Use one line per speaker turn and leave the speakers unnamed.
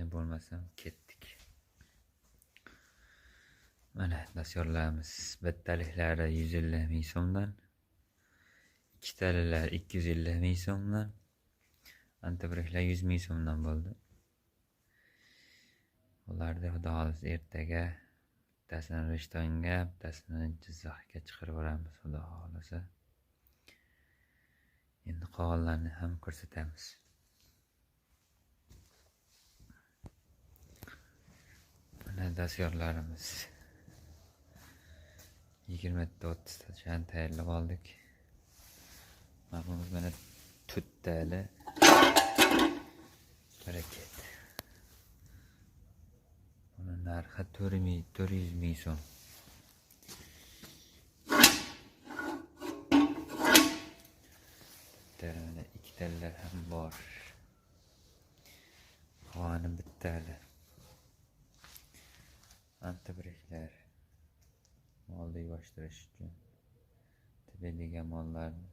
ne bo'lmasam ketdik. Mana dastyorlarimiz bittaliklari yuz ellik ming so'mdan ikkitalilar ikki yuz ellik ming so'mdan antibriklar yuz ming so'mdan bo'ldi. Ularni xudo xohlasa ertaga bittasini rishtonga bittasini jizzaxga chiqarib yuboramiz xudo xohlasa. Endi qog'ollarni ham ko'rsatamiz. dasturlarimiz 20-30tachani tayyorlab oldik mana bu mana to'rttali baraket buni narxi to'rt ming to'rt yuz ming so'm bittalar ham bor havani antibriklar molni yoshtirish uchun tepadigan mollarni